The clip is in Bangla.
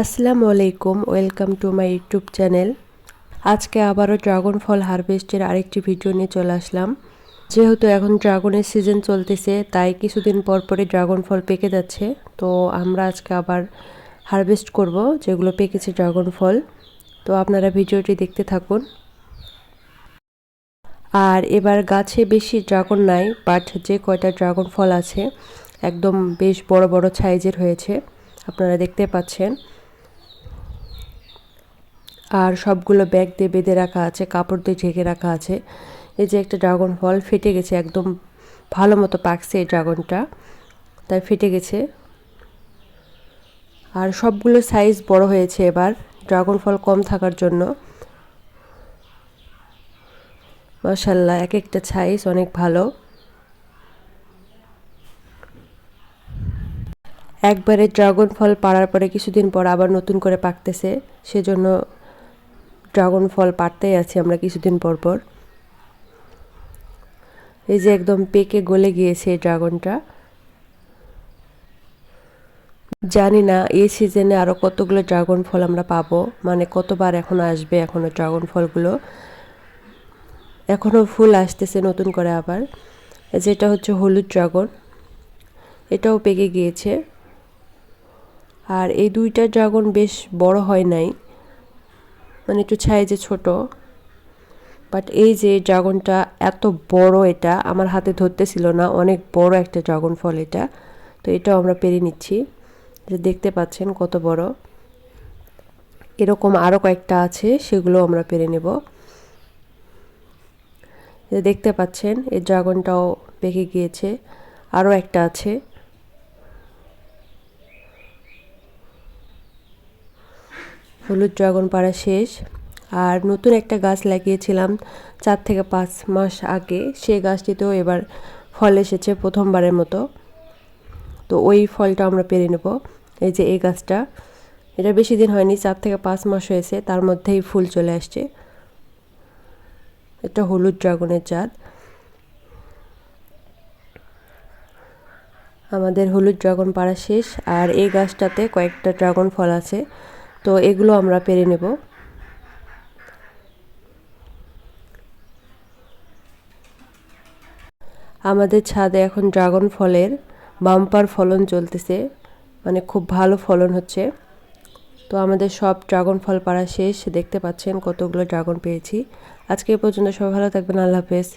আসসালামু আলাইকুম, welcome to my YouTube channel. আজকে আবারও ড্রাগন ফল হারভেস্টের আরেকটি ভিডিও নিয়ে চলে আসলাম। যেহেতু এখন ড্রাগনের সিজন চলতেছে, তাই কিছুদিন পর পরে ড্রাগন ফল পেকে যাচ্ছে। তো আমরা আজকে আবার হারভেস্ট করব, যেগুলো পেকেছে ড্রাগন ফল। তো আপনারা ভিডিওটি দেখতে থাকুন। আর এবার গাছে বেশি ড্রাগন নাই, বাট যে কয়টা ড্রাগন ফল আছে, একদম বেশ বড় বড় সাইজের হয়েছে। আপনারা দেখতে পাচ্ছেন। আর সবগুলো ব্যাগ দিয়ে বেঁধে রাখা আছে, কাপড় দিয়ে ঢেকে রাখা আছে। এই যে একটা ড্রাগন ফল ফেটে গেছে, একদম ভালো মতো পাকছে এই ড্রাগনটা তাই ফেটে গেছে। আর সবগুলো সাইজ বড় হয়েছে এবার ড্রাগন ফল কম থাকার জন্য। মাসাল্লাহ এক একটা সাইজ অনেক ভালো। একবারে ড্রাগন ফল পাড়ার পরে কিছুদিন পর আবার নতুন করে পাকতেছে, সেজন্য ড্রাগন ফল পাড়তেই আছি আমরা কিছুদিন পর পর। এই যে একদম পেকে গলে গিয়েছে এই ড্রাগনটা। জানি না, এই সিজনে আরও কতগুলো ড্রাগন ফল আমরা পাবো? মানে কতবার এখন আসবে এখনও ড্রাগন ফলগুলো এখনও ফুল আসতেছে নতুন করে আবার। যেটা হচ্ছে হলুদ ড্রাগন। এটাও পেকে গিয়েছে। আর এই দুইটা ড্রাগন বেশ বড় হয় নাই। মানে একটু সাইজে ছোট। বাট এই যে ড্রাগনটা এত বড় এটা আমার হাতে ধরতেছিল না, অনেক বড় একটা ড্রাগন ফল এটা। তো এটাও আমরা পেরে নিচ্ছি। যে দেখতে পাচ্ছেন কত বড়। এরকম আরও কয়েকটা আছে সেগুলো আমরা পেরে নেব। যে দেখতে পাচ্ছেন, এই ড্রাগনটাও পেকে গিয়েছে। আরও একটা আছে। হলুদ ড্রাগন পাড়া শেষ। আর নতুন একটা গাছ লাগিয়েছিলাম চার থেকে পাঁচ মাস আগে। সেই গাছটিতেও এবার ফল এসেছে প্রথমবারের মতো। তো ওই ফলটা আমরা পেরে নেব। এই যে এই গাছটা। এটা বেশি দিন হয়নি, চার থেকে পাঁচ মাস হয়েছে। তার মধ্যেই ফুল চলে আসছে। এটা হলুদ ড্রাগনের চাঁদ আমাদের হলুদ ড্রাগন পাড়া শেষ। আর এই গাছটাতে কয়েকটা ড্রাগন ফল আছে। তো এগুলো আমরা পেরে নেব। আমাদের ছাদে এখন ড্রাগন ফলের বাম্পার ফলন চলতেছে মানে খুব ভালো ফলন হচ্ছে। তো আমাদের সব ড্রাগন ফল পাড়া শেষ, দেখতে পাচ্ছেন কতগুলো ড্রাগন পেয়েছি। আজকে পর্যন্ত সবাই ভালো থাকবেন, আল্লাহ হাফেজ।